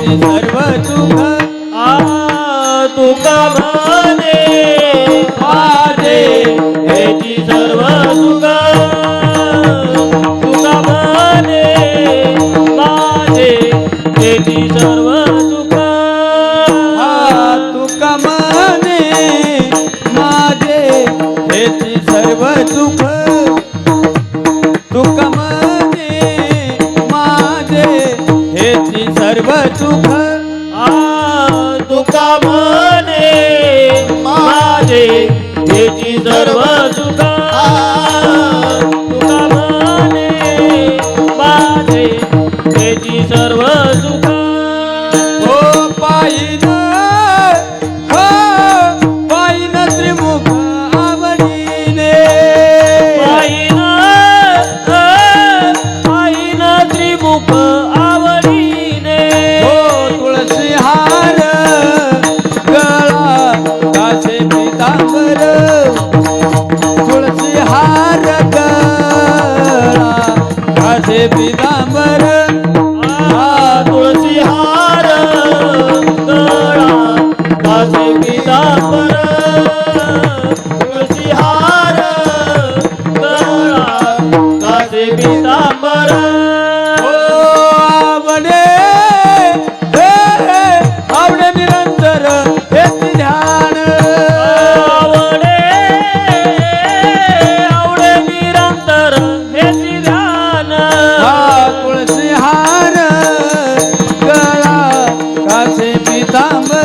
सर्व दुःख तुका माने माझे हेची सर्व दुःख तुका माने माझे हेची सर्व दुःख तुका माने माझे हेची सर्व दुःख सर्व तुका म्हणे माझे हेची सर्व सुखा. तुका म्हणे माझे हेची सर्व सुखा. हो पायीन हो तुळशी हार गळा पितांबर तुळशी हार पितांबर तुळशी हार